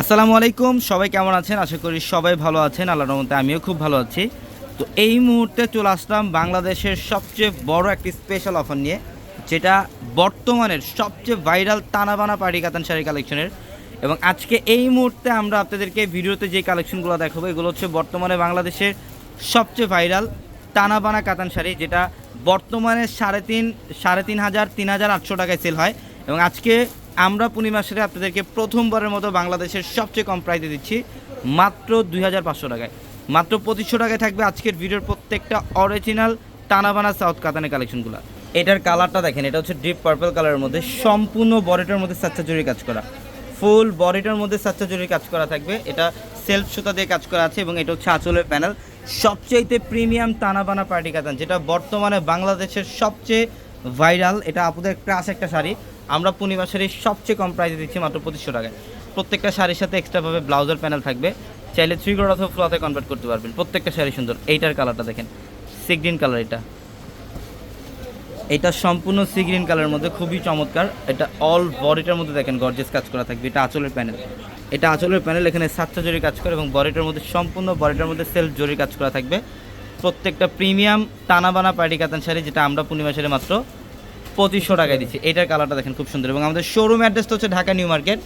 আসসালামু আলাইকুম, সবাই কেমন আছেন? আশা করি সবাই ভালো আছেন। আল্লাহর রহমতে আমিও খুব ভালো আছি। তো এই মুহূর্তে চলে আসলাম বাংলাদেশের সবচেয়ে বড় একটি স্পেশাল অফার নিয়ে, যেটা বর্তমানের সবচেয়ে ভাইরাল তানাবানা পার্টি কাতান শাড়ি কালেকশনের এবং আজকে এই মুহূর্তে আমরা আপনাদেরকে ভিডিওতে যে কালেকশনগুলো দেখাবো, এগুলো হচ্ছে বর্তমানে বাংলাদেশের সবচেয়ে ভাইরাল টানাবানা কাতান শাড়ি, যেটা বর্তমানে সাড়ে তিন সাড়ে তিন হাজার তিন হাজার আটশো টাকায় সেল হয়। এবং আজকে আমরা পূর্ণিমা সাথে আপনাদেরকে প্রথমবারের মতো বাংলাদেশের সবচেয়ে কম প্রাইসে দিচ্ছি মাত্র দুই হাজার পাঁচশো টাকায়। মাত্র পঁচিশশো টাকায় থাকবে আজকের ভিডিওর প্রত্যেকটা অরিজিনাল টানাবানা সাউথ কাতানের কালেকশনগুলো এটার কালারটা দেখেন, এটা হচ্ছে ডিপ পার্পল কালারের মধ্যে সম্পূর্ণ বডিটার মধ্যে সাচ্চা জরি কাজ করা। ফুল বডিটার মধ্যে সাচ্চা জরি কাজ করা থাকবে। এটা সেলফ সুতা দিয়ে কাজ করা আছে এবং এটা হচ্ছে আঁচলের প্যানেল সবচেয়েতে প্রিমিয়াম টানাবানা পার্টি কাতান, যেটা বর্তমানে বাংলাদেশের সবচেয়ে ভাইরাল, এটা আপুদের ক্রাশ একটা শাড়ি। আমরা পূর্ণিমা শাড়ির সবচেয়ে কম প্রাইসে দিচ্ছি মাত্র পঁচিশশো টাকায়। প্রত্যেকটা শাড়ির সাথে এক্সট্রাভাবে ব্লাউজের প্যানেল থাকবে। চাইলে থ্রি গ্রোড অথবা ফ্লোতে কনভার্ট করতে পারবেন। প্রত্যেকটা শাড়ি সুন্দর। এইটার কালারটা দেখেন। সি গ্রিন কালার এটা। এটা সম্পূর্ণ সি গ্রিন কালারের মধ্যে, খুবই চমৎকার। এটা অল বডিটার মধ্যে দেখেন গর্জেস কাজ করা থাকবে। এটা আঁচলের প্যানেল এটা আঁচলের প্যানেল এখানে সাতটা জরি কাজ করে এবং বডিটার মধ্যে সম্পূর্ণ বডিটার মধ্যে সেলফ জরি কাজ করা থাকবে। প্রত্যেকটা প্রিমিয়াম টানাবানা পার্টি কাতান শাড়ি, যেটা আমরা পূর্ণিমা শাড়ি মাত্র পঁচিশশো টাকায় দিচ্ছি। এটার কালারটা দেখেন খুব সুন্দর। এবং আমাদের শোরুম অ্যাড্রেসটা হচ্ছে ঢাকা নিউ মার্কেট,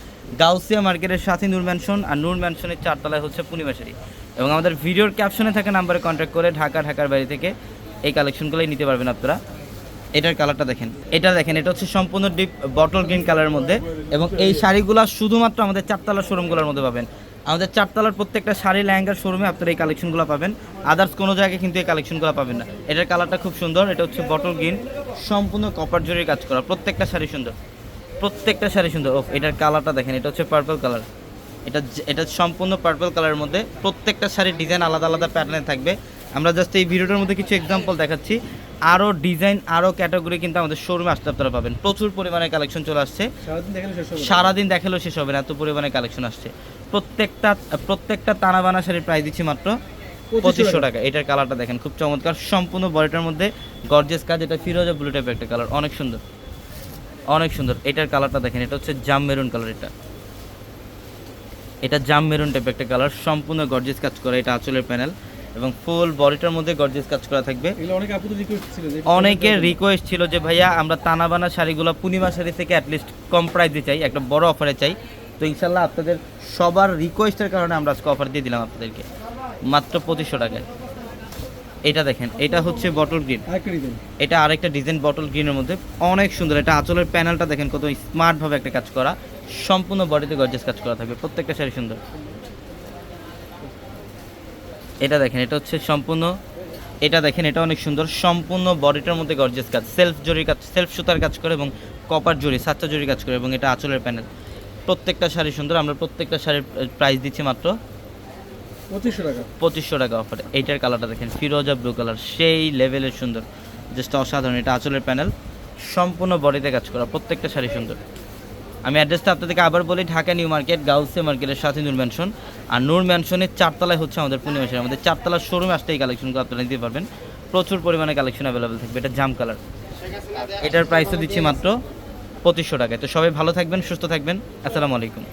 গাউসিয়া মার্কেটের সাথে নূর ম্যানশন আর নূর ম্যানশনের চারতলায় হচ্ছে পূর্ণিমা শাড়ি। এবং আমাদের ভিডিওর ক্যাপশনে থাকা নাম্বারে কন্ট্যাক্ট করে ঢাকা, ঢাকার বাড়ি থেকে এই কালেকশনগুলোই নিতে পারবেন আপনারা। এটার কালারটা দেখেন। এটা দেখেন, এটা হচ্ছে সম্পূর্ণ ডিপ বটল গ্রিন কালারের মধ্যে। এবং এই শাড়িগুলো শুধুমাত্র আমাদের চারতলা শোরুমগুলোর মধ্যে পাবেন। আমাদের চারতলার প্রত্যেকটা শাড়ি লেহেঙ্গার শোরুমে আপনারা এই কালেকশনগুলো পাবেন। আদার্স কোনো জায়গায় কিন্তু এই কালেকশনগুলো পাবেন না। এটার কালারটা খুব সুন্দর এটা হচ্ছে বটল গ্রিন সম্পূর্ণ কপার জরির কাজ করা প্রত্যেকটা শাড়ি সুন্দর। প্রত্যেকটা শাড়ি সুন্দর। ও এটার কালারটা দেখেন এটা হচ্ছে পার্পল কালার এটা এটা সম্পূর্ণ পার্পল কালারের মধ্যে প্রত্যেকটা শাড়ির ডিজাইন আলাদা আলাদা প্যাটার্নে থাকবে। আমরা জাস্ট এই ভিডিওটার মধ্যে কিছু এক্সাম্পল দেখাচ্ছি। আরও ডিজাইন আরও ক্যাটাগরি কিন্তু আমাদের শোরুমে আসতে আপনারা পাবেন। প্রচুর পরিমাণে কালেকশন চলে আসছে। সারাদিন দেখালেও শেষ হবে না এত পরিমাণে কালেকশন আসছে। প্রত্যেকটা প্রত্যেকটা টানা বানা শাড়ির প্রাইস দিচ্ছি মাত্র পঁচিশশো টাকা। এটার কালারটা দেখেন খুব চমৎকার। সম্পূর্ণ বডিটার মধ্যে গর্জেস কাজ এটা ফিরোজা ব্লু টাইপের একটা কালার অনেক সুন্দর। অনেক সুন্দর। এটার কালারটা দেখেন এটা হচ্ছে জাম মেরুন কালার এটা। এটা জাম মেরুন টাইপের একটা কালার সম্পূর্ণ গর্জেস কাজ করা এটা আঁচলের প্যানেল এবং ফুল বডিটার মধ্যে গর্জেস কাজ করা থাকবে। অনেকের রিকোয়েস্ট ছিল যে ভাইয়া আমরা তানাবানা শাড়িগুলো পূর্ণিমা শাড়ি থেকে অ্যাটলিস্ট কম প্রাইসে চাই একটা বড় অফারে চাই। তো ইনশাল্লাহ আপনাদের সবার রিকোয়েস্টের কারণে আমরা আজকে অফার দিয়ে দিলাম আপনাদেরকে। মাত্র পঁচিশশো টাকায়। এটা দেখেন এটা হচ্ছে বটল গ্রিন এটা আরেকটা ডিজাইন বটল গ্রিনের মধ্যে। অনেক সুন্দর এটা আঁচলের প্যানেলটা দেখেন কত স্মার্টভাবে একটা কাজ করা। সম্পূর্ণ বডিতে গর্জেস কাজ করা থাকবে প্রত্যেকটা শাড়ি সুন্দর। এটা দেখেন এটা হচ্ছে সম্পূর্ণ এটা দেখেন এটা অনেক সুন্দর। সম্পূর্ণ বডিটার মধ্যে গর্জেস কাজ সেলফ জরির কাজ সেলফ সুতার কাজ করে এবং কপার জরি সাতটা জরি কাজ করে এবং এটা আঁচলের প্যানেল প্রত্যেকটা শাড়ি সুন্দর আমরা প্রত্যেকটা শাড়ির প্রাইস দিচ্ছি মাত্র পঁচিশশো টাকা। পঁচিশশো টাকা অফার এইটার কালারটা দেখেন ফিরোজা ব্লু কালার সেই লেভেলের সুন্দর। জাস্ট অসাধারণ এটা আঁচলের প্যানেল সম্পূর্ণ বডিতে কাজ করা প্রত্যেকটা শাড়ি সুন্দর। আমি অ্যাড্রেসটা আপনাদেরকে আবার বলি ঢাকা নিউ মার্কেট গাউসে মার্কেটের সাথে নূর ম্যানশন আর নূর ম্যানশনের চারতলায় হচ্ছে আমাদের পূর্ণিমা শাড়ি। আমাদের চারতলার শোরুমে আসতে এই কালেকশনগুলো আপনারা নিতে পারবেন। প্রচুর পরিমাণে কালেকশন অ্যাভেলেবেল থাকবে এটা জাম কালার এটার প্রাইসও দিচ্ছি মাত্র পঁচিশশো টাকায়। তো সবাই ভালো থাকবেন সুস্থ থাকবেন। আসসালামু আলাইকুম।